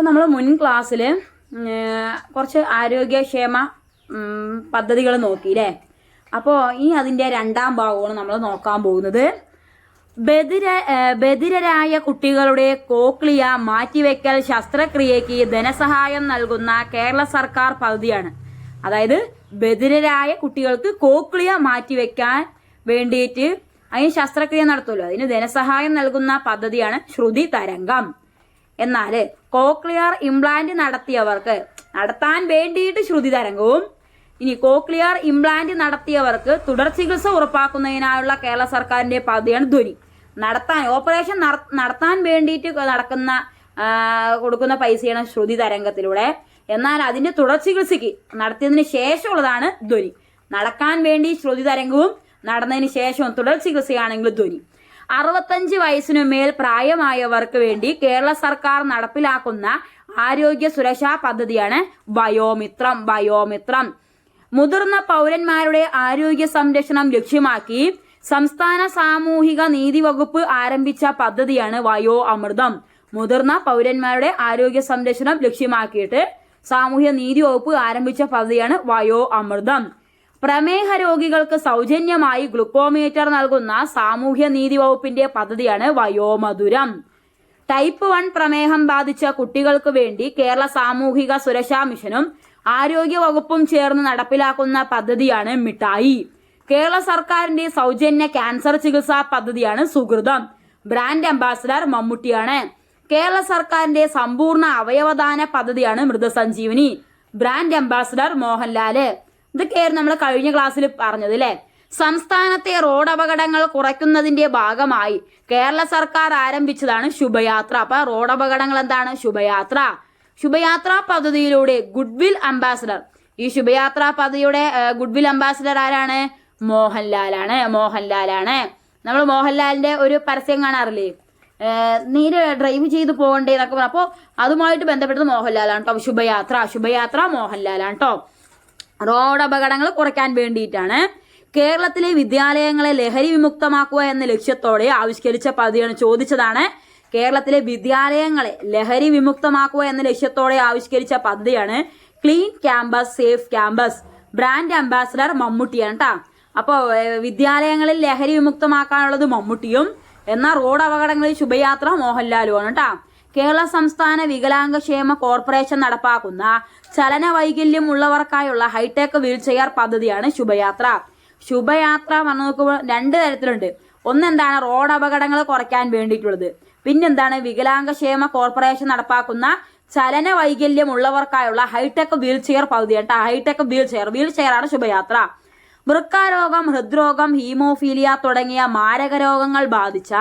അപ്പോൾ നമ്മൾ മുൻ ക്ലാസ്സിൽ കുറച്ച് ആരോഗ്യക്ഷേമ പദ്ധതികൾ നോക്കിയില്ലേ? അപ്പോൾ ഇനി അതിന്റെ രണ്ടാം ഭാഗമാണ് നമ്മൾ നോക്കാൻ പോകുന്നത്. ബദിര ബദിരരായ കുട്ടികളുടെ കോക്ലിയ മാറ്റിവെക്കൽ ശസ്ത്രക്രിയയ്ക്ക് ധനസഹായം നൽകുന്ന കേരള സർക്കാർ പദ്ധതിയാണ്. അതായത് ബദിരരായ കുട്ടികൾക്ക് കോക്ലിയ മാറ്റിവെക്കാൻ വേണ്ടിയിട്ട് അതിന് ശസ്ത്രക്രിയ നടത്തുമല്ലോ. അതിന് ധനസഹായം നൽകുന്ന പദ്ധതിയാണ് ശ്രുതി തരംഗം. എന്നാൽ കോക്ലിയർ ഇംപ്ലാന്റ് നടത്തിയവർക്ക് നടത്താൻ വേണ്ടിയിട്ട് ശ്രുതി തരംഗവും ഇനി കോക്ലിയർ ഇംപ്ലാന്റ് നടത്തിയവർക്ക് തുടർ ചികിത്സ ഉറപ്പാക്കുന്നതിനായുള്ള കേരള സർക്കാരിന്റെ പദ്ധതിയാണ് ധ്വനി. നടത്താൻ ഓപ്പറേഷൻ നടത്താൻ വേണ്ടിയിട്ട് നടക്കുന്ന കൊടുക്കുന്ന പൈസയാണ് ശ്രുതി തരംഗത്തിലൂടെ. എന്നാൽ അതിന്റെ തുടർ ചികിത്സയ്ക്ക് നടത്തിയതിന് ശേഷമുള്ളതാണ് ധ്വനി. നടക്കാൻ വേണ്ടി ശ്രുതി തരംഗവും നടന്നതിന് ശേഷവും തുടർ ചികിത്സയാണെങ്കിൽ ധ്വനി. അറുപത്തഞ്ച് വയസ്സിനു മേൽ പ്രായമായവർക്ക് വേണ്ടി കേരള സർക്കാർ നടപ്പിലാക്കുന്ന ആരോഗ്യ സുരക്ഷാ പദ്ധതിയാണ് വയോമിത്രം വയോമിത്രം. മുതിർന്ന പൗരന്മാരുടെ ആരോഗ്യ സംരക്ഷണം ലക്ഷ്യമാക്കി സംസ്ഥാന സാമൂഹിക നീതി വകുപ്പ് ആരംഭിച്ച പദ്ധതിയാണ് വയോ അമൃതം. മുതിർന്ന പൗരന്മാരുടെ ആരോഗ്യ സംരക്ഷണം ലക്ഷ്യമാക്കിയിട്ട് സാമൂഹ്യ നീതി വകുപ്പ് ആരംഭിച്ച പദ്ധതിയാണ് വയോ അമൃതം. പ്രമേഹ രോഗികൾക്ക് സൗജന്യമായി ഗ്ലുക്കോമീറ്റർ നൽകുന്ന സാമൂഹ്യ നീതി വകുപ്പിന്റെ പദ്ധതിയാണ് വയോമധുരം. ടൈപ്പ് വൺ പ്രമേഹം ബാധിച്ച കുട്ടികൾക്ക് വേണ്ടി കേരള സാമൂഹിക സുരക്ഷാ മിഷനും ആരോഗ്യ വകുപ്പും ചേർന്ന് നടപ്പിലാക്കുന്ന പദ്ധതിയാണ് മിഠായി. കേരള സർക്കാരിന്റെ സൗജന്യ ക്യാൻസർ ചികിത്സാ പദ്ധതിയാണ് സുഹൃതം. Brand ambassador മമ്മൂട്ടിയാണ്. കേരള സർക്കാരിന്റെ സമ്പൂർണ അവയവദാന പദ്ധതിയാണ് മൃതസഞ്ജീവനി. Brand ambassador Mohanlal. ഇതൊക്കെയായിരുന്നു നമ്മൾ കഴിഞ്ഞ ക്ലാസ്സിൽ പറഞ്ഞത് അല്ലേ സംസ്ഥാനത്തെ റോഡ് അപകടങ്ങൾ കുറയ്ക്കുന്നതിന്റെ ഭാഗമായി കേരള സർക്കാർ ആരംഭിച്ചതാണ് ശുഭയാത്ര. അപ്പൊ റോഡ് അപകടങ്ങൾ എന്താണ്? ശുഭയാത്ര. ശുഭയാത്ര പദ്ധതിയിലൂടെ ഗുഡ്വിൽ അംബാസിഡർ. ഈ ശുഭയാത്ര പദ്ധതിയുടെ ഗുഡ് വിൽ അംബാസിഡർ ആരാണ്? മോഹൻലാലാണ്. മോഹൻലാലാണ്. നമ്മൾ മോഹൻലാലിന്റെ ഒരു പരസ്യം കാണാറില്ലേ? നീര് ഡ്രൈവ് ചെയ്ത് പോകണ്ടേ എന്നൊക്കെ പറഞ്ഞു. അപ്പോൾ അതുമായിട്ട് ബന്ധപ്പെട്ടത് മോഹൻലാലാണ് കേട്ടോ ശുഭയാത്ര ശുഭയാത്ര മോഹൻലാലാണ് കേട്ടോ റോഡ് അപകടങ്ങൾ കുറയ്ക്കാൻ വേണ്ടിയിട്ടാണ് കേരളത്തിലെ വിദ്യാലയങ്ങളെ ലഹരി വിമുക്തമാക്കുക എന്ന ലക്ഷ്യത്തോടെ ആവിഷ്കരിച്ച പദ്ധതിയാണ് ചോദിച്ചതാണ്. കേരളത്തിലെ വിദ്യാലയങ്ങളെ ലഹരി വിമുക്തമാക്കുക എന്ന ലക്ഷ്യത്തോടെ ആവിഷ്കരിച്ച പദ്ധതിയാണ് clean campus safe campus. Brand ambassador മമ്മൂട്ടിയാണ് കേട്ടോ അപ്പോൾ വിദ്യാലയങ്ങളിൽ ലഹരി വിമുക്തമാക്കാനുള്ളത് മമ്മൂട്ടിയും എന്നാൽ റോഡ് അപകടങ്ങളിൽ ശുഭയാത്ര മോഹൻലാലുമാണ് കേട്ടാ കേരള സംസ്ഥാന വികലാംഗക്ഷേമ കോർപ്പറേഷൻ നടപ്പാക്കുന്ന ചലന വൈകല്യം ഉള്ളവർക്കായുള്ള ഹൈടെക് വീൽചെയർ പദ്ധതിയാണ് ശുഭയാത്ര. ശുഭയാത്ര നോക്കുമ്പോൾ രണ്ട് തരത്തിലുണ്ട്. ഒന്നെന്താണ് റോഡ് അപകടങ്ങൾ കുറയ്ക്കാൻ വേണ്ടിയിട്ടുള്ളത്. പിന്നെന്താണ് വികലാംഗക്ഷേമ കോർപ്പറേഷൻ നടപ്പാക്കുന്ന ചലന വൈകല്യം ഉള്ളവർക്കായുള്ള ഹൈടെക് വീൽചെയർ പദ്ധതി കേട്ടോ ഹൈടെക് വീൽചെയർ. വീൽചെയറാണ് ശുഭയാത്ര. വൃക്കാരോഗം ഹൃദ്രോഗം ഹീമോഫീലിയ തുടങ്ങിയ മാരക രോഗങ്ങൾ ബാധിച്ച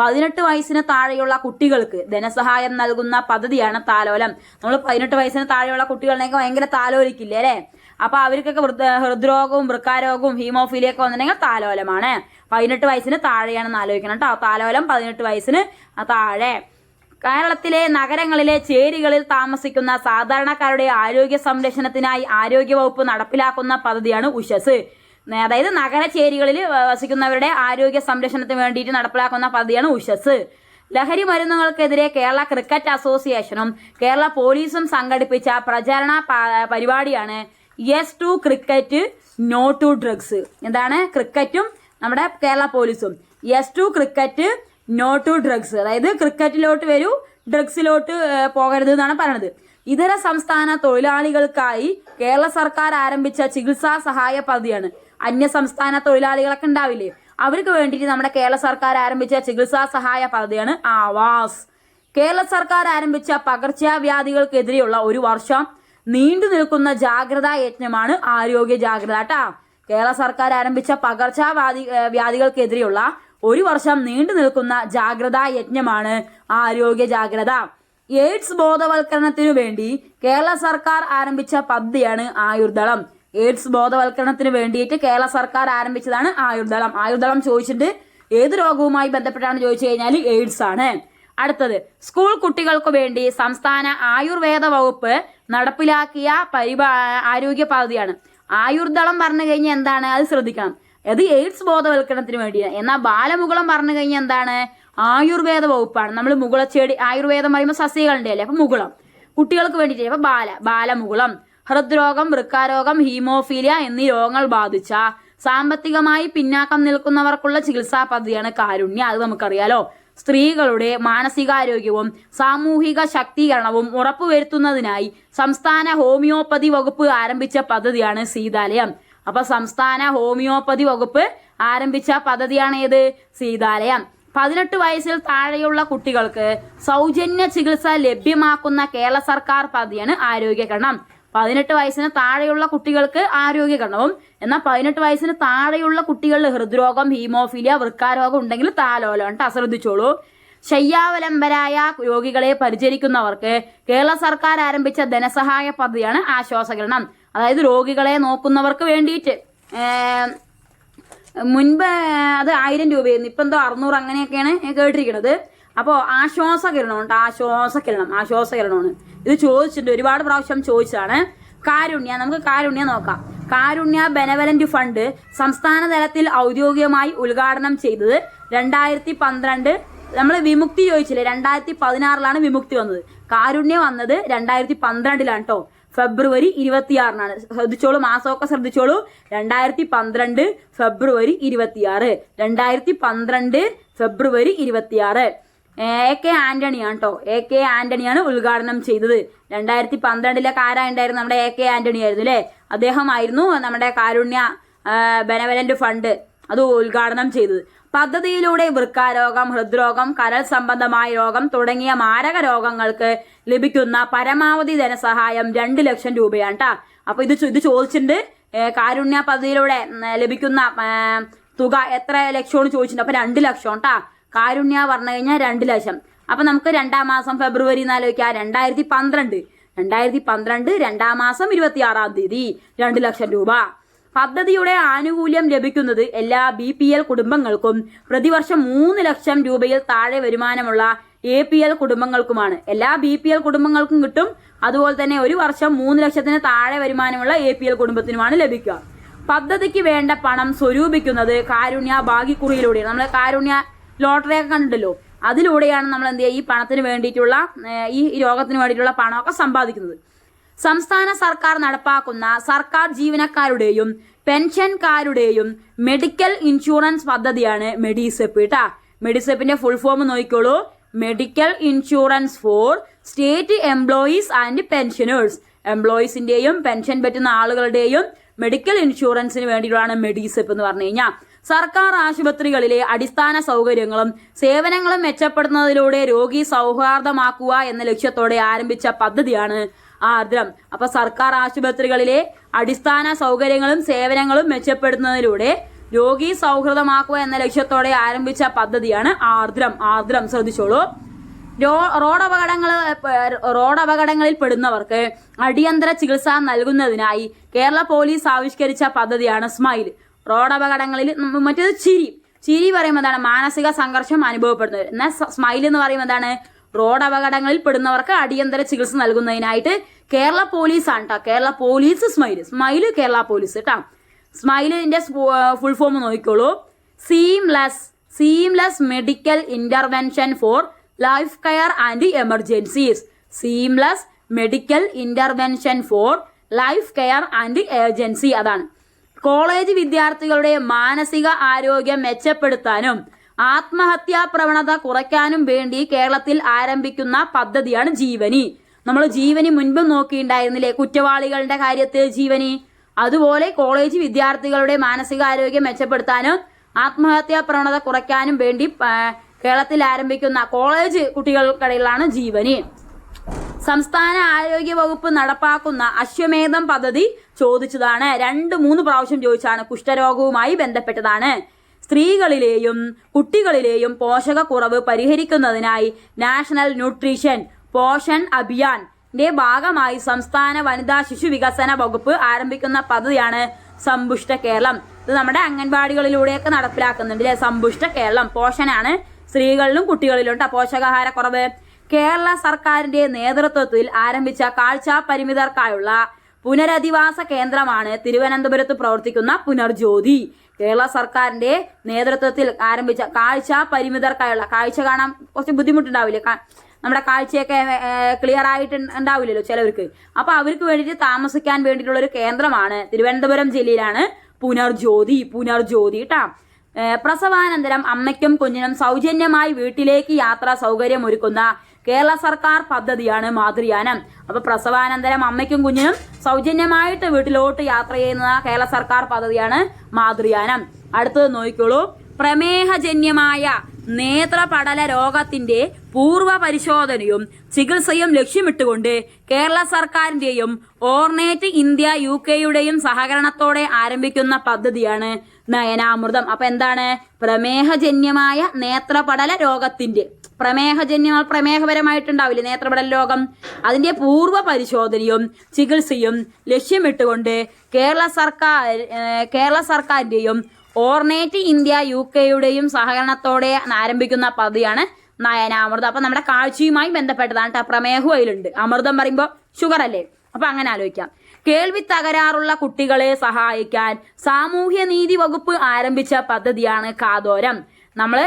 പതിനെട്ട് വയസ്സിന് താഴെയുള്ള കുട്ടികൾക്ക് ധനസഹായം നൽകുന്ന പദ്ധതിയാണ് താലോലം. നമ്മൾ പതിനെട്ട് വയസ്സിന് താഴെയുള്ള കുട്ടികളിലേക്ക് ഭയങ്കര താലോലിക്കില്ലേ അല്ലേ? അപ്പൊ അവർക്കൊക്കെ ഹൃദ്രോഗവും വൃക്കാരോഗവും ഹീമോഫീലിയ ഒക്കെ വന്നിട്ടുണ്ടെങ്കിൽ താലോലമാണ്. പതിനെട്ട് വയസ്സിന് താഴെയാണെന്ന് ആലോചിക്കണം കേട്ടോ. താലോലം പതിനെട്ട് വയസ്സിന് താഴെ. കേരളത്തിലെ നഗരങ്ങളിലെ ചേരികളിൽ താമസിക്കുന്ന സാധാരണക്കാരുടെ ആരോഗ്യ സംരക്ഷണത്തിനായി ആരോഗ്യവകുപ്പ് നടപ്പിലാക്കുന്ന പദ്ധതിയാണ് ഉഷസ് അതായത് നഗരചേരികളിൽ വസിക്കുന്നവരുടെ ആരോഗ്യ സംരക്ഷണത്തിന് വേണ്ടിയിട്ട് നടപ്പിലാക്കുന്ന പദ്ധതിയാണ് ഉഷസ്. ലഹരി മരുന്നുകൾക്കെതിരെ കേരള ക്രിക്കറ്റ് അസോസിയേഷനും കേരള പോലീസും സംഘടിപ്പിച്ച പ്രചാരണ പരിപാടിയാണ് yes to cricket no to drugs. എന്താണ്? ക്രിക്കറ്റും നമ്മുടെ കേരള പോലീസും. Yes to cricket no to drugs. അതായത് ക്രിക്കറ്റിലോട്ട് വരൂ ഡ്രഗ്സിലോട്ട് പോകരുത് എന്നാണ് പറയുന്നത് ഇതര സംസ്ഥാന തൊഴിലാളികൾക്കായി കേരള സർക്കാർ ആരംഭിച്ച ചികിത്സാ സഹായ പദ്ധതിയാണ്. അന്യ സംസ്ഥാന തൊഴിലാളികളൊക്കെ ഉണ്ടാവില്ലേ? അവർക്ക് വേണ്ടിയിട്ട് നമ്മുടെ കേരള സർക്കാർ ആരംഭിച്ച ചികിത്സാ സഹായ പദ്ധതിയാണ് ആവാസ്. കേരള സർക്കാർ ആരംഭിച്ച പകർച്ചവ്യാധികൾക്കെതിരെയുള്ള ഒരു വർഷം നീണ്ടു നിൽക്കുന്ന ജാഗ്രതാ യജ്ഞമാണ് ആരോഗ്യ ജാഗ്രത കേട്ടാ കേരള സർക്കാർ ആരംഭിച്ച പകർച്ചവ്യാധി വ്യാധികൾക്കെതിരെയുള്ള ഒരു വർഷം നീണ്ടു നിൽക്കുന്ന ജാഗ്രതാ യജ്ഞമാണ് ആരോഗ്യ ജാഗ്രത. എയ്ഡ്സ് ബോധവൽക്കരണത്തിനു വേണ്ടി കേരള സർക്കാർ ആരംഭിച്ച പദ്ധതിയാണ് ആയുർദളം. എയ്ഡ്സ് ബോധവൽക്കരണത്തിന് വേണ്ടിയിട്ട് കേരള സർക്കാർ ആരംഭിച്ചതാണ് ആയുർദളം. ആയുർദളം ചോദിച്ചിട്ട് ഏത് രോഗവുമായി ബന്ധപ്പെട്ടാണ് ചോദിച്ചു കഴിഞ്ഞാൽ എയ്ഡ്സ് ആണ്. അടുത്തത് സ്കൂൾ കുട്ടികൾക്ക് വേണ്ടി സംസ്ഥാന ആയുർവേദ വകുപ്പ് നടപ്പിലാക്കിയ പരിപാ ആരോഗ്യ പദ്ധതിയാണ്. ആയുർദളം പറഞ്ഞു കഴിഞ്ഞാൽ എന്താണ്? അത് ശ്രദ്ധിക്കണം. അത് എയ്ഡ്സ് ബോധവൽക്കരണത്തിന് വേണ്ടിയാണ്. എന്നാൽ ബാലമുകുളം പറഞ്ഞു കഴിഞ്ഞാൽ എന്താണ്? ആയുർവേദ വകുപ്പാണ്. നമ്മൾ മുകുളച്ചെടി ആയുർവേദം പറയുമ്പോൾ സസ്യകളുടെ അല്ലേ അപ്പൊ മുകുളം. കുട്ടികൾക്ക് വേണ്ടിയിട്ട് അപ്പം ബാല ബാലമുകുളം. ഹൃദ്രോഗം വൃക്കാരോഗം ഹീമോഫീലിയ എന്നീ രോഗങ്ങൾ ബാധിച്ച സാമ്പത്തികമായി പിന്നാക്കം നിൽക്കുന്നവർക്കുള്ള ചികിത്സാ പദ്ധതിയാണ് കാരുണ്യ. അത് നമുക്കറിയാലോ. സ്ത്രീകളുടെ മാനസികാരോഗ്യവും സാമൂഹിക ശാക്തീകരണവും ഉറപ്പുവരുത്തുന്നതിനായി സംസ്ഥാന ഹോമിയോപ്പതി വകുപ്പ് ആരംഭിച്ച പദ്ധതിയാണ് സീതാലയം. അപ്പൊ സംസ്ഥാന ഹോമിയോപ്പതി വകുപ്പ് ആരംഭിച്ച പദ്ധതിയാണ് ഏത് സീതാലയം. പതിനെട്ട് വയസ്സിൽ താഴെയുള്ള കുട്ടികൾക്ക് സൗജന്യ ചികിത്സ ലഭ്യമാക്കുന്ന കേരള സർക്കാർ പദ്ധതിയാണ് ആരോഗ്യകരണം. പതിനെട്ട് വയസ്സിന് താഴെയുള്ള കുട്ടികൾക്ക് ആരോഗ്യകരണവും എന്നാൽ പതിനെട്ട് വയസ്സിന് താഴെയുള്ള കുട്ടികളിൽ ഹൃദ്രോഗം ഹീമോഫീലിയ വൃക്കാരോഗം ഉണ്ടെങ്കിൽ താലോലം കേട്ടോ ശ്രദ്ധിച്ചോളൂ. ശയ്യാവലംബരായ രോഗികളെ പരിചരിക്കുന്നവർക്ക് കേരള സർക്കാർ ആരംഭിച്ച ധനസഹായ പദ്ധതിയാണ് ആശ്വാസകരണം. അതായത് രോഗികളെ നോക്കുന്നവർക്ക് വേണ്ടിയിട്ട് മുൻപ് അത് ആയിരം രൂപയായിരുന്നു. ഇപ്പം എന്തോ അറുന്നൂറ് അങ്ങനെയൊക്കെയാണ് കേട്ടിരിക്കുന്നത്. അപ്പോൾ ആശ്വാസകിരണം ഉണ്ട് ആശ്വാസകിരണം ആശ്വാസകിരണമാണ്. ഇത് ചോദിച്ചിട്ടുണ്ട് ഒരുപാട് പ്രാവശ്യം ചോദിച്ചതാണ്. കാരുണ്യ നമുക്ക് കാരുണ്യ നോക്കാം. കാരുണ്യ ബെനവലന്റ് ഫണ്ട് സംസ്ഥാന തലത്തിൽ ഔദ്യോഗികമായി ഉദ്ഘാടനം ചെയ്തത് രണ്ടായിരത്തി പന്ത്രണ്ട് നമ്മൾ വിമുക്തി ചോദിച്ചില്ലേ രണ്ടായിരത്തി പതിനാറിലാണ് വിമുക്തി വന്നത്. കാരുണ്യ വന്നത് രണ്ടായിരത്തി പന്ത്രണ്ടിലാണ് കേട്ടോ ഫെബ്രുവരി ഇരുപത്തിയാറിനാണ്. ശ്രദ്ധിച്ചോളൂ മാസമൊക്കെ ശ്രദ്ധിച്ചോളൂ. രണ്ടായിരത്തി പന്ത്രണ്ട് ഫെബ്രുവരി ഇരുപത്തിയാറ്. രണ്ടായിരത്തി പന്ത്രണ്ട് ഫെബ്രുവരി ഇരുപത്തിയാറ്. എ കെ ആന്റണിയാണ് കേട്ടോ എ കെ ആന്റണിയാണ് ഉദ്ഘാടനം ചെയ്തത്. രണ്ടായിരത്തി പന്ത്രണ്ടിലെ ആരാ ഉണ്ടായിരുന്നു നമ്മുടെ എ കെ ആന്റണി ആയിരുന്നു അല്ലേ അദ്ദേഹമായിരുന്നു നമ്മുടെ കാരുണ്യ ബെനവലന്റ് ഫണ്ട് അത് ഉദ്ഘാടനം ചെയ്തത്. പദ്ധതിയിലൂടെ വൃക്കാരോഗം ഹൃദ്രോഗം കരൾ സംബന്ധമായ രോഗം തുടങ്ങിയ മാരക രോഗങ്ങൾക്ക് ലഭിക്കുന്ന പരമാവധി ധനസഹായം രണ്ട് ലക്ഷം രൂപയാണ് കേട്ടോ അപ്പൊ ഇത് ഇത് ചോദിച്ചിട്ടുണ്ട്. കാരുണ്യ പദ്ധതിയിലൂടെ ലഭിക്കുന്ന തുക എത്ര ലക്ഷമാണ് ചോദിച്ചിട്ടുണ്ട്. അപ്പൊ രണ്ട് ലക്ഷം കേട്ടാ കാരുണ്യ പറഞ്ഞു കഴിഞ്ഞാൽ രണ്ട് ലക്ഷം. അപ്പൊ നമുക്ക് രണ്ടാം മാസം ഫെബ്രുവരി എന്നാലോചിക്കാം രണ്ടായിരത്തി പന്ത്രണ്ട്. രണ്ടായിരത്തി പന്ത്രണ്ട് രണ്ടാം മാസം ഇരുപത്തി ആറാം തീയതി. രണ്ട് ലക്ഷം രൂപ. പദ്ധതിയുടെ ആനുകൂല്യം ലഭിക്കുന്നത് എല്ലാ ബി പി എൽ കുടുംബങ്ങൾക്കും പ്രതിവർഷം മൂന്ന് ലക്ഷം രൂപയിൽ താഴെ വരുമാനമുള്ള എ പി എൽ കുടുംബങ്ങൾക്കുമാണ്. എല്ലാ ബി പി എൽ കുടുംബങ്ങൾക്കും കിട്ടും. അതുപോലെ തന്നെ ഒരു വർഷം മൂന്ന് ലക്ഷത്തിന് താഴെ വരുമാനമുള്ള എ പി എൽ കുടുംബത്തിനുമാണ് ലഭിക്കുക. പദ്ധതിക്ക് വേണ്ട പണം സ്വരൂപിക്കുന്നത് കാരുണ്യ ഭാഗ്യക്കുറിയിലൂടെയാണ്. നമ്മൾ കാരുണ്യ ലോട്ടറി ഒക്കെ കണ്ടിട്ടല്ലോ അതിലൂടെയാണ് നമ്മൾ എന്ത് ചെയ്യുക? ഈ പണത്തിന് വേണ്ടിയിട്ടുള്ള ഈ രോഗത്തിന് വേണ്ടിയിട്ടുള്ള പണമൊക്കെ സമ്പാദിക്കുന്നത്. സംസ്ഥാന സർക്കാർ നടപ്പാക്കുന്ന സർക്കാർ ജീവനക്കാരുടെയും പെൻഷൻകാരുടെയും മെഡിക്കൽ ഇൻഷുറൻസ് പദ്ധതിയാണ് മെഡിസെപ്പ് കേട്ടാ. മെഡിസെപ്പിന്റെ ഫുൾ ഫോം നോക്കിക്കോളൂ. Medical insurance for state employees and pensioners. എംപ്ലോയീസിന്റെയും pension പറ്റുന്ന ആളുകളുടെയും മെഡിക്കൽ ഇൻഷുറൻസിന് വേണ്ടിയിട്ടുള്ളതാണ് മെഡിസെപ്പ് എന്ന് പറഞ്ഞു കഴിഞ്ഞാൽ സർക്കാർ ആശുപത്രികളിലെ അടിസ്ഥാന സൗകര്യങ്ങളും സേവനങ്ങളും മെച്ചപ്പെടുത്തുന്നതിലൂടെ രോഗി സൗഹാർദ്ദമാക്കുക എന്ന ലക്ഷ്യത്തോടെ ആരംഭിച്ച പദ്ധതിയാണ് ആർദ്രം. അപ്പൊ സർക്കാർ ആശുപത്രികളിലെ അടിസ്ഥാന സൗകര്യങ്ങളും സേവനങ്ങളും മെച്ചപ്പെടുത്തുന്നതിലൂടെ രോഗി സൗഹൃദമാക്കുക എന്ന ലക്ഷ്യത്തോടെ ആരംഭിച്ച പദ്ധതിയാണ് ആർദ്രം. ആർദ്രം ശ്രദ്ധിച്ചോളൂ. റോഡ് അപകടങ്ങൾ റോഡ് അപകടങ്ങളിൽ പെടുന്നവർക്ക് അടിയന്തര ചികിത്സ നൽകുന്നതിനായി കേരള പോലീസ് ആവിഷ്കരിച്ച പദ്ധതിയാണ് സ്മൈൽ. റോഡ് അപകടങ്ങളിൽ മറ്റേത് ചിരി. ചിരി പറയുമ്പോൾ എന്താണ്? മാനസിക സംഘർഷം അനുഭവപ്പെടുന്നത്. എന്നാൽ സ്മൈൽ എന്ന് പറയുമ്പോൾ എന്താണ്? റോഡ് അപകടങ്ങളിൽ പെടുന്നവർക്ക് അടിയന്തര ചികിത്സ നൽകുന്നതിനായിട്ട് കേരള പോലീസ് ആണ് കേട്ടോ Kerala police smile smile Kerala police കേട്ടോ സ്മൈലിന്റെ ഫുൾ ഫോം നോക്കിക്കോളൂ. Seamless seamless medical intervention for life care and emergencies seamless medical intervention for life care and agency അതാണ്. കോളേജ് വിദ്യാർത്ഥികളുടെ മാനസിക ആരോഗ്യം മെച്ചപ്പെടുത്താനും ആത്മഹത്യാ പ്രവണത കുറയ്ക്കാനും വേണ്ടി കേരളത്തിൽ ആരംഭിക്കുന്ന പദ്ധതിയാണ് ജീവനി. നമ്മൾ ജീവനി മുൻപ് നോക്കിയിട്ടുണ്ടായിരുന്നില്ലേ കുറ്റവാളികളുടെ കാര്യത്തിൽ ജീവനി. അതുപോലെ കോളേജ് വിദ്യാർത്ഥികളുടെ മാനസികാരോഗ്യം മെച്ചപ്പെടുത്താനും ആത്മഹത്യാ പ്രവണത കുറയ്ക്കാനും വേണ്ടി കേരളത്തിൽ ആരംഭിക്കുന്ന കോളേജ് കുട്ടികൾക്കിടയിലാണ് ജീവനി. സംസ്ഥാന ആരോഗ്യ വകുപ്പ് നടപ്പാക്കുന്ന അശ്വമേധം പദ്ധതി ചോദിച്ചതാണ്. രണ്ട് മൂന്ന് പ്രാവശ്യം ചോദിച്ചാണ് കുഷ്ഠരോഗവുമായി ബന്ധപ്പെട്ടതാണ്. സ്ത്രീകളിലെയും കുട്ടികളിലെയും പോഷകക്കുറവ് പരിഹരിക്കുന്നതിനായി നാഷണൽ ന്യൂട്രീഷൻ പോഷൻ അഭിയാന്റെ ഭാഗമായി സംസ്ഥാന വനിതാ ശിശു വികസന വകുപ്പ് ആരംഭിക്കുന്ന പദ്ധതിയാണ് സമ്പുഷ്ട കേരളം. ഇത് നമ്മുടെ അംഗൻവാടികളിലൂടെയൊക്കെ നടപ്പിലാക്കുന്നുണ്ട് അല്ലെ സമ്പുഷ്ട കേരളം പോഷനാണ് സ്ത്രീകളിലും കുട്ടികളിലും കേട്ടോ പോഷകാഹാരക്കുറവ്. കേരള സർക്കാരിന്റെ നേതൃത്വത്തിൽ ആരംഭിച്ച കാഴ്ച പരിമിതർക്കായുള്ള പുനരധിവാസ കേന്ദ്രമാണ് തിരുവനന്തപുരത്ത് പ്രവർത്തിക്കുന്ന പുനർജ്യോതി. കേരള സർക്കാരിന്റെ നേതൃത്വത്തിൽ ആരംഭിച്ച കാഴ്ച പരിമിതർക്കായുള്ള കാഴ്ച കാണാൻ കുറച്ച് ബുദ്ധിമുട്ടുണ്ടാവില്ലേ? നമ്മുടെ കാഴ്ചയൊക്കെ ക്ലിയർ ആയിട്ട് ഉണ്ടാവില്ലല്ലോ ചിലവർക്ക്. അപ്പൊ അവർക്ക് വേണ്ടിയിട്ട് താമസിക്കാൻ വേണ്ടിയിട്ടുള്ള ഒരു കേന്ദ്രമാണ് തിരുവനന്തപുരം ജില്ലയിലാണ് പുനർജ്യോതി പുനർജ്യോതി കേട്ടാ പ്രസവാനന്തരം അമ്മയ്ക്കും കുഞ്ഞിനും സൗജന്യമായി വീട്ടിലേക്ക് യാത്രാ സൗകര്യം ഒരുക്കുന്ന കേരള സർക്കാർ പദ്ധതിയാണ് മാതൃയാനം. അപ്പൊ പ്രസവാനന്തരം അമ്മയ്ക്കും കുഞ്ഞിനും സൗജന്യമായിട്ട് വീട്ടിലോട്ട് യാത്ര ചെയ്യുന്ന കേരള സർക്കാർ പദ്ധതിയാണ് മാതൃയാനം. അടുത്തത് നോക്കിക്കോളൂ. പ്രമേഹജന്യമായ നേത്രപടല രോഗത്തിന്റെ പൂർവ പരിശോധനയും ചികിത്സയും ലക്ഷ്യമിട്ടുകൊണ്ട് കേരള സർക്കാരിന്റെയും ഓർണേറ്റ് ഇന്ത്യ യു കെയുടെയും സഹകരണത്തോടെ ആരംഭിക്കുന്ന പദ്ധതിയാണ് നയനാമൃതം. അപ്പൊ എന്താണ്? പ്രമേഹജന്യമായ നേത്രപടല രോഗത്തിന്റെ പ്രമേഹജന്യ പ്രമേഹപരമായിട്ടുണ്ടാവില്ലേ നേത്രപടല രോഗം? അതിന്റെ പൂർവ പരിശോധനയും ചികിത്സയും ലക്ഷ്യമിട്ടുകൊണ്ട് കേരള സർക്കാർ കേരള സർക്കാരിന്റെയും ഓർണേറ്റ് ഇന്ത്യ യു കെയുടെയും സഹകരണത്തോടെ ആരംഭിക്കുന്ന പദ്ധതിയാണ് നയനാമൃതം. അപ്പൊ നമ്മുടെ കാഴ്ചയുമായി ബന്ധപ്പെട്ടതാണ് പ്രമേഹവും അതിലുണ്ട്. അമൃതം പറയുമ്പോൾ ഷുഗർ അല്ലേ അപ്പൊ അങ്ങനെ ആലോചിക്കാം. കേൾവി തകരാറുള്ള കുട്ടികളെ സഹായിക്കാൻ സാമൂഹ്യ നീതി വകുപ്പ് ആരംഭിച്ച പദ്ധതിയാണ് കാതോരം. നമ്മൾ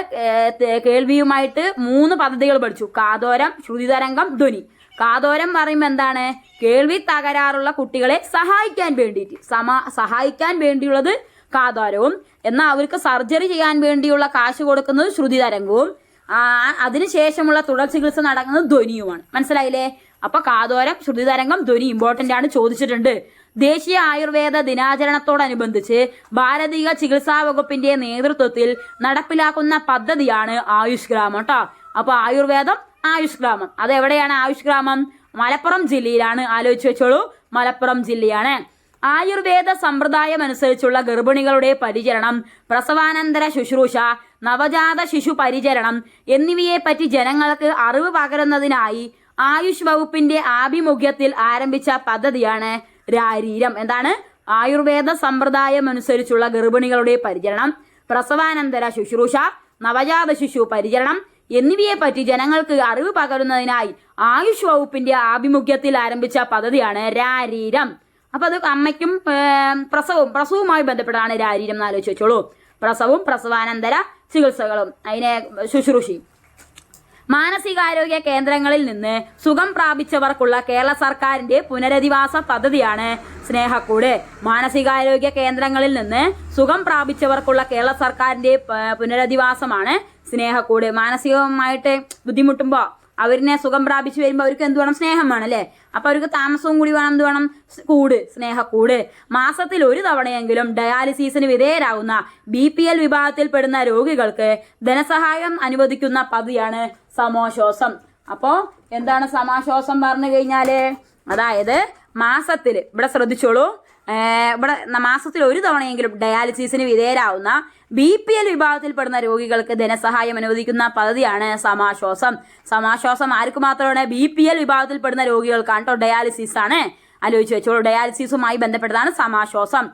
കേൾവിയുമായിട്ട് മൂന്ന് പദ്ധതികൾ പഠിച്ചു. കാതോരം ശ്രുതിതരംഗം ധ്വനി. കാതോരം പറയുമ്പോൾ എന്താണ്? കേൾവി തകരാറുള്ള കുട്ടികളെ സഹായിക്കാൻ വേണ്ടിയിട്ട്. സമ സഹായിക്കാൻ വേണ്ടിയുള്ളത് കാതോരവും എന്നാൽ അവർക്ക് സർജറി ചെയ്യാൻ വേണ്ടിയുള്ള കാശ് കൊടുക്കുന്നത് ശ്രുതിതരംഗവും അതിനുശേഷമുള്ള തുടർ ചികിത്സ നടക്കുന്നത് ധ്വനിയുമാണ് മനസ്സിലായില്ലേ? അപ്പൊ കാതോരം ശ്രുതിതരംഗം ധ്വനി ഇമ്പോർട്ടന്റ് ആണ് ചോദിച്ചിട്ടുണ്ട്. ദേശീയ ആയുർവേദ ദിനാചരണത്തോടനുബന്ധിച്ച് ഭാരതീയ ചികിത്സാ വകുപ്പിന്റെ നേതൃത്വത്തിൽ നടപ്പിലാക്കുന്ന പദ്ധതിയാണ് ആയുഷ് ഗ്രാമം കേട്ടോ അപ്പൊ ആയുർവേദം ആയുഷ് ഗ്രാമം. അതെവിടെയാണ് ആയുഷ് ഗ്രാമം? മലപ്പുറം ജില്ലയിലാണ്. ആലോചിച്ച് വെച്ചോളൂ. മലപ്പുറം ജില്ലയാണ്. ആയുർവേദ സമ്പ്രദായം അനുസരിച്ചുള്ള ഗർഭിണികളുടെ പരിചരണം പ്രസവാനന്തര ശുശ്രൂഷ നവജാത ശിശു പരിചരണം എന്നിവയെപ്പറ്റി ജനങ്ങൾക്ക് അറിവ് പകരുന്നതിനായി ആയുഷ് വകുപ്പിന്റെ ആഭിമുഖ്യത്തിൽ ആരംഭിച്ച പദ്ധതിയാണ് രാരീരം. എന്താണ്? ആയുർവേദ സമ്പ്രദായം അനുസരിച്ചുള്ള ഗർഭിണികളുടെ പരിചരണം പ്രസവാനന്തര ശുശ്രൂഷ നവജാത ശിശു പരിചരണം എന്നിവയെ പറ്റി ജനങ്ങൾക്ക് അറിവ് പകരുന്നതിനായി ആയുഷ് വകുപ്പിന്റെ ആഭിമുഖ്യത്തിൽ ആരംഭിച്ച പദ്ധതിയാണ് രാരീരം. അപ്പൊ അത് അമ്മയ്ക്കും പ്രസവവും പ്രസവവുമായി ബന്ധപ്പെട്ടാണ് രാരീരം എന്ന് ആലോചിച്ച് വെച്ചോളൂ. പ്രസവവും പ്രസവാനന്തര ചികിത്സകളും അതിനെ ശുശ്രൂഷയും. മാനസികാരോഗ്യ കേന്ദ്രങ്ങളിൽ നിന്ന് സുഖം പ്രാപിച്ചവർക്കുള്ള കേരള സർക്കാരിന്റെ പുനരധിവാസ പദ്ധതിയാണ് സ്നേഹക്കൂട്. മാനസികാരോഗ്യ കേന്ദ്രങ്ങളിൽ നിന്ന് സുഖം പ്രാപിച്ചവർക്കുള്ള കേരള സർക്കാരിന്റെ പുനരധിവാസമാണ് സ്നേഹക്കൂട്. മാനസികമായിട്ട് ബുദ്ധിമുട്ടുമ്പോൾ അവരിനെ സുഖം പ്രാപിച്ചു വരുമ്പോൾ അവർക്ക് എന്ത് വേണം? സ്നേഹം വേണം അല്ലേ? അപ്പൊ അവർക്ക് താമസവും കൂടി വേണം എന്ത് വേണം? കൂട് സ്നേഹക്കൂട്. മാസത്തിൽ ഒരു തവണയെങ്കിലും ഡയാലിസിസിന് വിധേയരാകുന്ന ബി പി എൽ വിഭാഗത്തിൽപ്പെടുന്ന രോഗികൾക്ക് ധനസഹായം അനുവദിക്കുന്ന പദ്ധതിയാണ് സമോശ്വാസം. അപ്പോ എന്താണ് സമാശ്വാസം പറഞ്ഞു കഴിഞ്ഞാൽ? അതായത് മാസത്തിൽ ഇവിടെ ശ്രദ്ധിച്ചോളൂ. ഇവിടെ മാസത്തിൽ ഒരു തവണയെങ്കിലും ഡയാലിസിസിന് വിധേയരാവുന്ന ബി പി എൽ വിഭാഗത്തിൽപ്പെടുന്ന രോഗികൾക്ക് ധനസഹായം അനുവദിക്കുന്ന പദ്ധതിയാണ് സമാശ്വാസം. സമാശ്വാസം ആർക്ക് മാത്രമാണ്? ബി പി എൽ വിഭാഗത്തിൽപ്പെടുന്ന രോഗികൾക്കാണ് കേട്ടോ ഡയാലിസിസ് ആണ് ആലോചിച്ച് വെച്ചോളൂ. ഡയാലിസിസുമായി ബന്ധപ്പെട്ടതാണ് സമാശ്വാസം.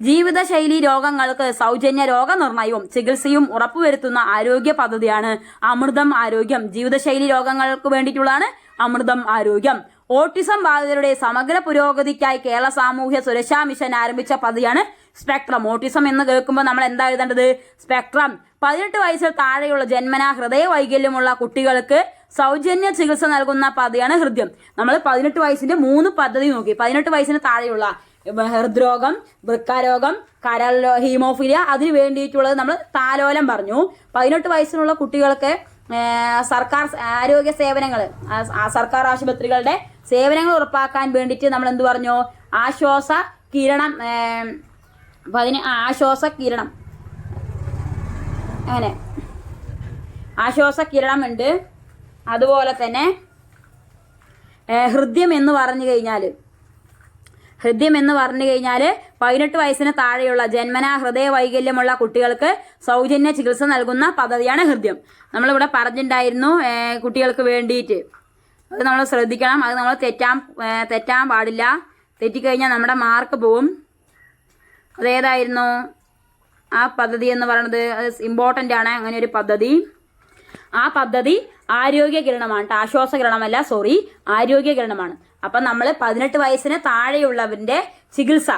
ജീവിതശൈലി രോഗങ്ങൾക്ക് സൗജന്യ രോഗനിർണയവും ചികിത്സയും ഉറപ്പുവരുത്തുന്ന ആരോഗ്യ പദ്ധതിയാണ് അമൃതം ആരോഗ്യം. ജീവിതശൈലി രോഗങ്ങൾക്ക് വേണ്ടിയിട്ടുള്ളതാണ് അമൃതം ആരോഗ്യം. ഓട്ടിസം ബാധിതരുടെ സമഗ്ര പുരോഗതിക്കായി കേരള സാമൂഹ്യ സുരക്ഷാ മിഷൻ ആരംഭിച്ച പദ്ധതിയാണ് സ്പെക്ട്രം. ഓട്ടിസം എന്ന് കേൾക്കുമ്പോൾ നമ്മൾ എന്താ എഴുതേണ്ടത്? സ്പെക്ട്രം. പതിനെട്ട് വയസ്സിൽ താഴെയുള്ള ജന്മനാ ഹൃദയ വൈകല്യമുള്ള കുട്ടികൾക്ക് സൗജന്യ ചികിത്സ നൽകുന്ന പദ്ധതിയാണ് ഹൃദയം. നമ്മൾ പതിനെട്ട് വയസ്സിന്റെ മൂന്ന് പദ്ധതി നോക്കി. പതിനെട്ട് വയസ്സിന് താഴെയുള്ള ഹൃദ്രോഗം വൃക്കാരോഗം കരൾ ഹീമോഫിലിയ അതിന് വേണ്ടിയിട്ടുള്ളത് നമ്മൾ താലോലം പറഞ്ഞു. പതിനെട്ട് വയസ്സിനുള്ള കുട്ടികൾക്ക് സർക്കാർ ആരോഗ്യ സേവനങ്ങൾ സർക്കാർ ആശുപത്രികളുടെ സേവനങ്ങൾ ഉറപ്പാക്കാൻ വേണ്ടിയിട്ട് നമ്മൾ എന്ത് പറഞ്ഞു? ആശ്വാസ കിരണം അപ്പം അതിന് ആശ്വാസ കിരണം. അങ്ങനെ. ആശ്വാസ കിരണം ഉണ്ട്. അതുപോലെ തന്നെ ഹൃദ്യം എന്ന് പറഞ്ഞു കഴിഞ്ഞാൽ ഹൃദ്യം എന്ന് പറഞ്ഞു കഴിഞ്ഞാൽ പതിനെട്ട് വയസ്സിന് താഴെയുള്ള ജന്മനാ ഹൃദയ വൈകല്യമുള്ള കുട്ടികൾക്ക് സൗജന്യ ചികിത്സ നൽകുന്ന പദ്ധതിയാണ് ഹൃദ്യം. നമ്മളിവിടെ പറഞ്ഞിട്ടുണ്ടായിരുന്നു കുട്ടികൾക്ക് വേണ്ടിയിട്ട്. അത് നമ്മൾ ശ്രദ്ധിക്കണം. അത് നമ്മൾ തെറ്റാൻ തെറ്റാൻ പാടില്ല. തെറ്റിക്കഴിഞ്ഞാൽ നമ്മുടെ മാർക്ക് പോവും. അതേതായിരുന്നു ആ പദ്ധതി എന്ന് പറയുന്നത് ഇമ്പോർട്ടന്റ് ആണ്. അങ്ങനെ ഒരു പദ്ധതി. ആ പദ്ധതി ആരോഗ്യ കിരണമാണ്. ആശ്വാസ കിരണമല്ല സോറി ആരോഗ്യ കിരണമാണ്. അപ്പം നമ്മൾ പതിനെട്ട് വയസ്സിന് താഴെയുള്ളവരുടെ ചികിത്സ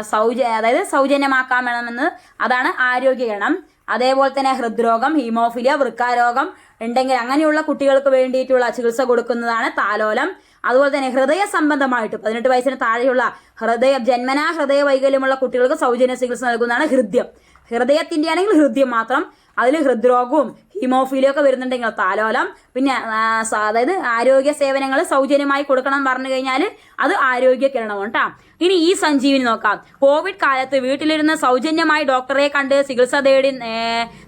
സൗജ അതായത് സൗജന്യമാക്കാൻ വേണമെന്ന് അതാണ് ആരോഗ്യ കിരണം. അതേപോലെ തന്നെ ഹൃദ്രോഗം ഹീമോഫിലിയ വൃക്കാരോഗം ഉണ്ടെങ്കിൽ അങ്ങനെയുള്ള കുട്ടികൾക്ക് വേണ്ടിയിട്ടുള്ള ചികിത്സ കൊടുക്കുന്നതാണ് താലോലം. അതുപോലെ തന്നെ ഹൃദയ സംബന്ധമായിട്ട് പതിനെട്ട് വയസ്സിന് താഴെയുള്ള ഹൃദയ ജന്മനാ ഹൃദയ വൈകല്യമുള്ള കുട്ടികൾക്ക് സൗജന്യ ചികിത്സ നൽകുന്നതാണ് ഹൃദ്യം. ഹൃദയത്തിന്റെ ആണെങ്കിൽ ഹൃദ്യം മാത്രം. അതിൽ ഹൃദ്രോഗവും ഹിമോഫീലിയും ഒക്കെ വരുന്നുണ്ടെങ്കിൽ താലോലം. പിന്നെ അതായത് ആരോഗ്യ സേവനങ്ങൾ സൗജന്യമായി കൊടുക്കണം പറഞ്ഞു കഴിഞ്ഞാൽ അത് ആരോഗ്യ കിരണമാണ് കേട്ടോ. ഇനി ഈ സഞ്ജീവിനി നോക്കാം. കോവിഡ് കാലത്ത് വീട്ടിലിരുന്ന് സൗജന്യമായി ഡോക്ടറെ കണ്ട് ചികിത്സ തേടി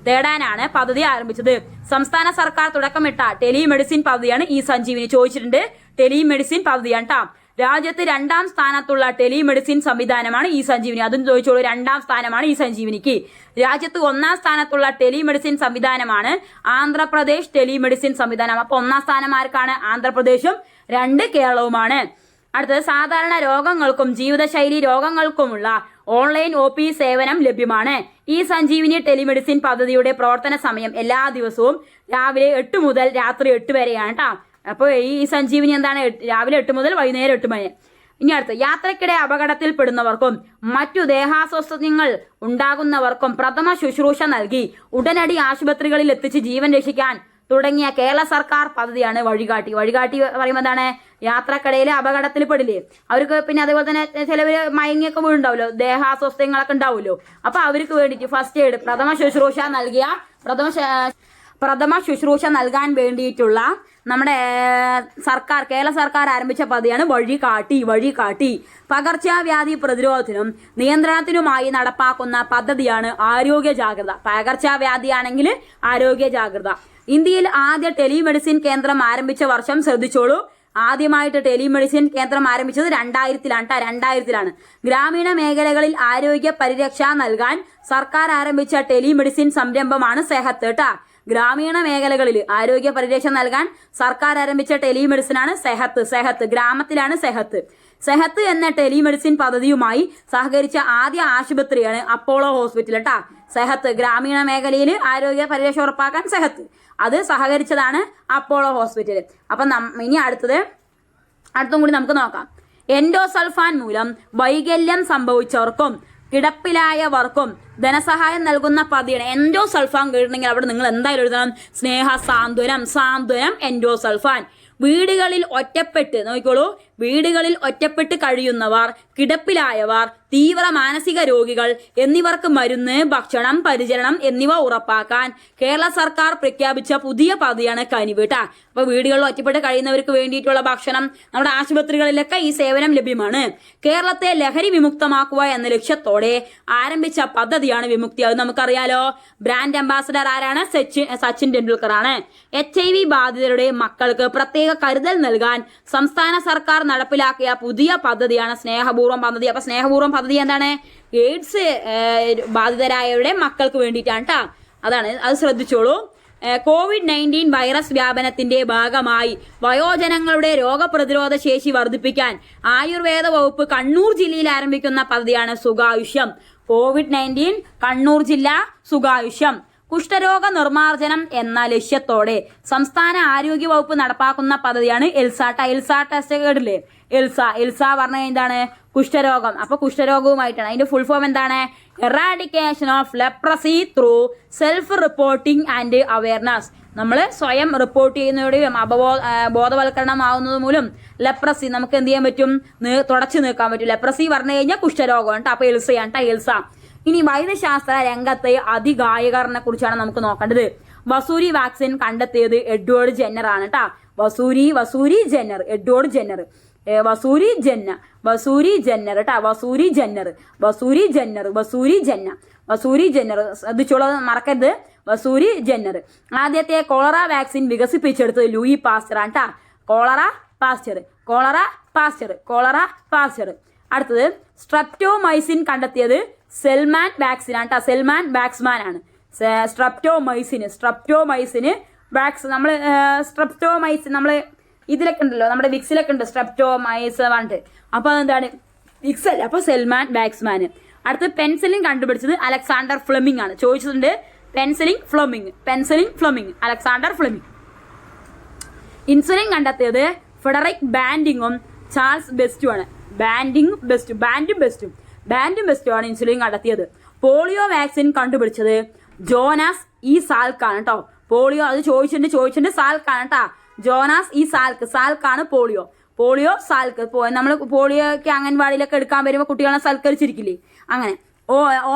തേടാനാണ് പദ്ധതി ആരംഭിച്ചത്. സംസ്ഥാന സർക്കാർ തുടക്കമിട്ട ടെലിമെഡിസിൻ പദ്ധതിയാണ് ഈ സഞ്ജീവിനി. ചോദിച്ചിട്ടുണ്ട് ടെലിമെഡിസിൻ പദ്ധതിയാണ് കേട്ടോ. രാജ്യത്ത് രണ്ടാം സ്ഥാനത്തുള്ള ടെലിമെഡിസിൻ സംവിധാനമാണ് ഈ സഞ്ജീവനി. അതും ചോദിച്ചോളൂ രണ്ടാം സ്ഥാനമാണ് ഈ സഞ്ജീവനിക്ക്. രാജ്യത്ത് ഒന്നാം സ്ഥാനത്തുള്ള ടെലിമെഡിസിൻ സംവിധാനമാണ് ആന്ധ്രാപ്രദേശ് ടെലിമെഡിസിൻ സംവിധാനം. അപ്പൊ ഒന്നാം സ്ഥാനം ആർക്കാണ്? ആന്ധ്രാപ്രദേശും രണ്ട് കേരളവുമാണ്. അടുത്തത് സാധാരണ രോഗങ്ങൾക്കും ജീവിതശൈലി രോഗങ്ങൾക്കുമുള്ള ഓൺലൈൻ ഒ പി സേവനം ലഭ്യമാണ്. ഈ സഞ്ജീവിനി ടെലിമെഡിസിൻ പദ്ധതിയുടെ പ്രവർത്തന സമയം എല്ലാ ദിവസവും രാവിലെ എട്ട് മുതൽ രാത്രി എട്ട് വരെയാണ് കേട്ടോ അപ്പോൾ ഈ സഞ്ജീവിനി എന്താണ് രാവിലെ എട്ട് മുതൽ വൈകുന്നേരം എട്ട് മണി. ഇനി അടുത്ത് യാത്രക്കിടെ അപകടത്തിൽപ്പെടുന്നവർക്കും മറ്റു ദേഹാസ്വസ്ഥങ്ങൾ ഉണ്ടാകുന്നവർക്കും പ്രഥമ ശുശ്രൂഷ നൽകി ഉടനടി ആശുപത്രികളിൽ എത്തിച്ച് ജീവൻ രക്ഷിക്കാൻ തുടങ്ങിയ കേരള സർക്കാർ പദ്ധതിയാണ് വഴികാട്ടി. വഴികാട്ടി പറയുമ്പോൾ എന്താണ്? യാത്രക്കിടയിൽ അപകടത്തിൽ പെടില്ലേ അവർക്ക് പിന്നെ അതുപോലെ തന്നെ ചിലവർ മയങ്ങിയൊക്കെ വീടുണ്ടാവുമല്ലോ ദേഹാസ്വസ്ഥങ്ങളൊക്കെ ഉണ്ടാവുമല്ലോ? അപ്പൊ അവർക്ക് വേണ്ടിയിട്ട് ഫസ്റ്റ് എയ്ഡ് പ്രഥമ ശുശ്രൂഷ നൽകിയ പ്രഥമ പ്രഥമ ശുശ്രൂഷ നൽകാൻ വേണ്ടിയിട്ടുള്ള നമ്മുടെ സർക്കാർ കേരള സർക്കാർ ആരംഭിച്ച പദ്ധതിയാണ് വഴി കാട്ടി വഴി കാട്ടി. പകർച്ചവ്യാധി പ്രതിരോധത്തിനും നിയന്ത്രണത്തിനുമായി നടപ്പാക്കുന്ന പദ്ധതിയാണ് ആരോഗ്യ ജാഗ്രത. പകർച്ചവ്യാധിയാണെങ്കിൽ ആരോഗ്യ ജാഗ്രത. ഇന്ത്യയിൽ ആദ്യ ടെലിമെഡിസിൻ കേന്ദ്രം ആരംഭിച്ച വർഷം ശ്രദ്ധിച്ചോളൂ. ആദ്യമായിട്ട് ടെലിമെഡിസിൻ കേന്ദ്രം ആരംഭിച്ചത് രണ്ടായിരത്തിലാണ് കേട്ടോ രണ്ടായിരത്തിലാണ്. ഗ്രാമീണ മേഖലകളിൽ ആരോഗ്യ പരിരക്ഷ നൽകാൻ സർക്കാർ ആരംഭിച്ച ടെലിമെഡിസിൻ സംരംഭമാണ് സെഹത്ത് കേട്ടാ ഗ്രാമീണ മേഖലകളിൽ ആരോഗ്യ പരിരക്ഷ നൽകാൻ സർക്കാർ ആരംഭിച്ച ടെലിമെഡിസിനാണ് സെഹത്ത്. സെഹത്ത് ഗ്രാമത്തിലാണ് സെഹത്ത്. സെഹത്ത് എന്ന ടെലിമെഡിസിൻ പദ്ധതിയുമായി സഹകരിച്ച ആദ്യ ആശുപത്രിയാണ് അപ്പോളോ ഹോസ്പിറ്റൽ കേട്ടാ സെഹത്ത് ഗ്രാമീണ മേഖലയിൽ ആരോഗ്യ പരിരക്ഷ ഉറപ്പാക്കാൻ സെഹത്ത്. അത് സഹകരിച്ചതാണ് അപ്പോളോ ഹോസ്പിറ്റൽ. അപ്പം ഇനി അടുത്തത് അടുത്തും കൂടി നമുക്ക് നോക്കാം. എൻഡോസൾഫാൻ മൂലം വൈകല്യം സംഭവിച്ചവർക്കും കിടപ്പിലായവർക്കും ധനസഹായം നൽകുന്ന പതിയാണ് എൻഡോ സൾഫാൻ കിട്ടണമെങ്കിൽ അവിടെ നിങ്ങൾ എന്തായാലും എഴുതണം? സ്നേഹ സാന്ത്വനം സാന്ത്വനം എൻഡോ സൾഫാൻ വീടുകളിൽ ഒറ്റപ്പെട്ട് നോക്കിക്കോളൂ വീടുകളിൽ ഒറ്റപ്പെട്ട് കഴിയുന്നവർ കിടപ്പിലായവർ തീവ്ര മാനസിക രോഗികൾ എന്നിവർക്ക് മരുന്ന് ഭക്ഷണം പരിചരണം എന്നിവ ഉറപ്പാക്കാൻ കേരള സർക്കാർ പ്രഖ്യാപിച്ച പുതിയ പദ്ധതിയാണ് കനിവീട്ട. അപ്പൊ വീടുകളിൽ ഒറ്റപ്പെട്ട് കഴിയുന്നവർക്ക് വേണ്ടിയിട്ടുള്ള ഭക്ഷണം നമ്മുടെ ആശുപത്രികളിലൊക്കെ ഈ സേവനം ലഭ്യമാണ്. കേരളത്തെ ലഹരി വിമുക്തമാക്കുക എന്ന ലക്ഷ്യത്തോടെ ആരംഭിച്ച പദ്ധതിയാണ് വിമുക്തി. അത് നമുക്കറിയാലോ ബ്രാൻഡ് അംബാസഡർ ആരാണ്? സച്ചിൻ സച്ചിൻ ടെണ്ടുൽക്കർ ആണ് എച്ച് ഐ വി ബാധിതരുടെ മക്കൾക്ക് പ്രത്യേക കരുതൽ നൽകാൻ സംസ്ഥാന സർക്കാർ നടപ്പിലാക്കിയ പുതിയ പദ്ധതിയാണ് സ്നേഹപൂർവം പദ്ധതി. അപ്പൊ സ്നേഹപൂർവം പദ്ധതി എന്താണ്? എയ്ഡ്സ് ബാധിതരായവരുടെ മക്കൾക്ക് വേണ്ടിയിട്ടാണ് കേട്ടോ അതാണ്. അത് ശ്രദ്ധിച്ചോളൂ. കോവിഡ് നയന്റീൻ വൈറസ് വ്യാപനത്തിന്റെ ഭാഗമായി വയോജനങ്ങളുടെ രോഗപ്രതിരോധ ശേഷി വർദ്ധിപ്പിക്കാൻ ആയുർവേദ വകുപ്പ് കണ്ണൂർ ജില്ലയിൽ ആരംഭിക്കുന്ന പദ്ധതിയാണ് സുഖായുഷ്യം. കോവിഡ് നയന്റീൻ കണ്ണൂർ ജില്ല സുഖായുഷ്യം. കുഷ്ഠരോഗ നിർമ്മാർജനം എന്ന ലക്ഷ്യത്തോടെ സംസ്ഥാന ആരോഗ്യ വകുപ്പ് നടപ്പാക്കുന്ന പദ്ധതിയാണ് എൽസാട്ട എൽസാ ടെസ്റ്റ് കേട്ടില്ലേ? എൽസ എൽസ പറഞ്ഞ എന്താണ്? കുഷ്ഠരോഗം. അപ്പൊ കുഷ്ഠരോഗവുമായിട്ടാണ്. അതിന്റെ ഫുൾ ഫോം എന്താണ്? Eradication of leprosy through self reporting and awareness നമ്മൾ സ്വയം റിപ്പോർട്ട് ചെയ്യുന്നതിലൂടെയും അപബോ ബോധവൽക്കരണം ബോധവൽക്കരണമാവുന്നത് മൂലം ലെപ്രസി നമുക്ക് എന്ത് ചെയ്യാൻ പറ്റും? തുടച്ചു നീക്കാൻ പറ്റും. ലെപ്രസി പറഞ്ഞു കഴിഞ്ഞാൽ കുഷ്ഠരോഗം. കേട്ടോ അപ്പൊ എൽസയാണ് കേട്ടോ എൽസ. ഇനി വൈദ്യശാസ്ത്ര രംഗത്തെ അതിഗായകറിനെ കുറിച്ചാണ് നമുക്ക് നോക്കേണ്ടത്. വസൂരി വാക്സിൻ കണ്ടെത്തിയത് എഡ്വേർഡ് ജെന്നർ ആണ് കേട്ടാ വസൂരി വസൂരി ജെന്നർ എഡ്വേർഡ് ജെന്നർ. വസൂരി ജെന്ന വസൂരി ജെന്നർ കേട്ടാ വസൂരി ജെന്നർ വസൂരി ജെന്നർ വസൂരി ജെന്ന. വസൂരി ജെന്നർ ശ്രദ്ധിച്ചോളൂ മറക്കരുത്. വസൂരി ജെന്നർ. ആദ്യത്തെ കോളറ വാക്സിൻ വികസിപ്പിച്ചെടുത്തത് ലൂയി പാസ്റ്റർ ആണ് കേട്ടാ cholera Pasteur cholera Pasteur cholera Pasteur. അടുത്തത് സ്ട്രെപ്റ്റോമൈസിൻ കണ്ടെത്തിയത് സെൽമാൻ വാക്സിൻ ആണ് കേട്ടോ സെൽമാൻ വാക്സ്മാൻ ആണ് സ്ട്രപ്റ്റോമൈസിന് സ്ട്രപ്റ്റോമൈസിന് വാക്സ് നമ്മൾ സ്ട്രപ്റ്റോമൈസിൻ നമ്മൾ ഇതിലൊക്കെ ഉണ്ടല്ലോ നമ്മുടെ വിക്സിലൊക്കെ ഉണ്ട് സ്ട്രപ്റ്റോമൈസ് പറഞ്ഞിട്ട്. അപ്പോൾ അതെന്താണ്? വിക്സ് അല്ല അപ്പോൾ സെൽമാൻ വാക്സ്മാൻ അടുത്ത് പെൻസിലിൻ കണ്ടുപിടിച്ചത് അലക്സാണ്ടർ ഫ്ലെമിംഗ് ആണ്. ചോദിച്ചിട്ടുണ്ട് penicillin Fleming penicillin Fleming Alexander Fleming. Insulin കണ്ടെത്തിയത് ഫെഡറിക് ബാൻഡിങ്ങും ചാൾസ് ബെസ്റ്റുമാണ് ബാൻഡിങ് ബെസ്റ്റ് ബാൻഡും ബെസ്റ്റും. ബാൻഡും വെസ്റ്റുമാണ് ഇൻസുലിൻ കണ്ടെത്തിയത്. പോളിയോ വാക്സിൻ കണ്ടുപിടിച്ചത് ജോനാസ് ഈ സാൽക്കാണ് കേട്ടോ പോളിയോ അത് ചോദിച്ചിട്ടുണ്ട് ചോദിച്ചിട്ടുണ്ട് സാൽക്കാണ് കേട്ടോ ജോനാസ് ഈ സാൽക്ക് സാൽക്കാണ് പോളിയോ. Polio Salk. നമ്മൾ പോളിയോക്ക് അംഗൻവാടിയിലൊക്കെ എടുക്കാൻ വരുമ്പോൾ കുട്ടികളെ സൽക്കരിച്ചിരിക്കില്ലേ? അങ്ങനെ.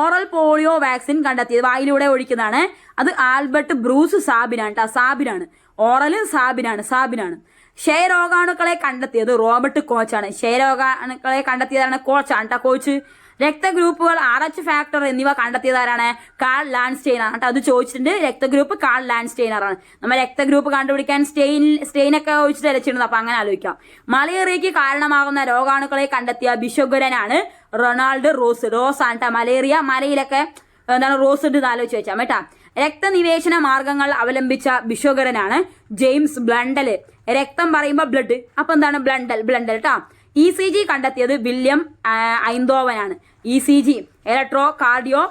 ഓറൽ പോളിയോ വാക്സിൻ കണ്ടെത്തിയത് വായിലൂടെ ഒഴിക്കുന്നതാണ്. അത് ആൽബർട്ട് ബ്രൂസ് സാബിനാണ് കേട്ടോ സാബിനാണ്. ഓറൽ സാബിനാണ് സാബിനാണ്. ക്ഷയരോഗാണുക്കളെ കണ്ടെത്തിയത് റോബർട്ട് കോച്ചാണ്. ക്ഷയരോഗാണുക്കളെ കണ്ടെത്തിയതാണ് കോച്ചാണ് കേട്ടോ കോച്ച്. രക്തഗ്രൂപ്പുകൾ ആർ എച്ച് ഫാക്ടർ എന്നിവ കണ്ടെത്തിയതാരാണ്? കാൾ ലാൻഡ് സ്റ്റെയിനർ കേട്ടോ അത് ചോദിച്ചിട്ടുണ്ട്. രക്തഗ്രൂപ്പ് കാൾ ലാൻഡ് സ്റ്റെയിനറാണ് നമ്മൾ രക്തഗ്രൂപ്പ് കണ്ടുപിടിക്കാൻ സ്റ്റെയിൻ സ്റ്റെയിനൊക്കെ ചോദിച്ചിട്ട് അരച്ചിരുന്നത് അപ്പൊ അങ്ങനെ ആലോചിക്കാം. മലേറിയയ്ക്ക് കാരണമാകുന്ന രോഗാണുക്കളെ കണ്ടെത്തിയ ബിശ്വഗുരനാണ് റൊണാൾഡ് റോസ്. റോസ് ആണ് കേട്ടോ മലേറിയ. മലയിലൊക്കെ എന്താണ് റോസ് ഉണ്ട് ആലോചിച്ച് വെച്ചാൽ കേട്ടാ? രക്തനിവേശന മാർഗങ്ങൾ അവലംബിച്ച ബിശ്വകരനാണ് ജെയിംസ് ബ്ലണ്ടൽ. രക്തം പറയുമ്പോൾ ബ്ലഡ് അപ്പൊ എന്താണ്? ബ്ലണ്ടൽ ബ്ലണ്ടൽ കേട്ടോ ഇ സി ജി കണ്ടെത്തിയത് വില്യം ഐന്തോവനാണ്. E C G electro cardio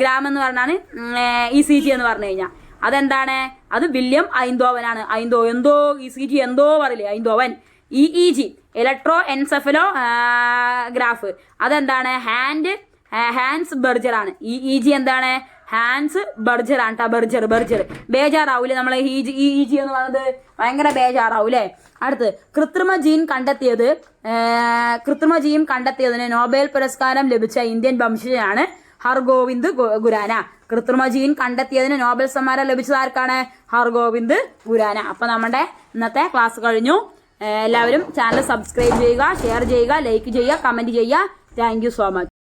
gram എന്ന് പറഞ്ഞാണ് ഇ സി ജി എന്ന് പറഞ്ഞു കഴിഞ്ഞാൽ അതെന്താണ്? അത് വില്യം ഐന്തോവനാണ്. ഐന്തോ എന്തോ ഇ സി ജി എന്തോ പറയില്ലേ? Einthoven. E E G electroencephalogram അതെന്താണ്? ഹാൻഡ് ഹാൻസ് ബെർജറാണ് ഇ ഇ ജി എന്താണ്? ഹാൻസ് ബർജർ ആണ് കേട്ടോ ബർജർ ബർജർ ബേജാറാവൂലേ നമ്മളെ ഹീജി ഈ ജി എന്ന് പറയുന്നത്? ഭയങ്കര ബേജാറാവൂലേ? അടുത്ത് കൃത്രിമ ജീൻ കണ്ടെത്തിയത് കൃത്രിമ ജീൻ കണ്ടെത്തിയതിന് നോബൽ പുരസ്കാരം ലഭിച്ച ഇന്ത്യൻ വംശജനാണ് ഹർഗോവിന്ദ് ഗുരാന. കൃത്രിമ ജീൻ കണ്ടെത്തിയതിന് നോബൽ സമ്മാനം ലഭിച്ചത് ആർക്കാണ്? ഹർഗോവിന്ദ് ഗുരാന. അപ്പൊ നമ്മുടെ ഇന്നത്തെ ക്ലാസ് കഴിഞ്ഞു. എല്ലാവരും ചാനൽ സബ്സ്ക്രൈബ് ചെയ്യുക ഷെയർ ചെയ്യുക ലൈക്ക് ചെയ്യുക കമന്റ് ചെയ്യുക. Thank so much.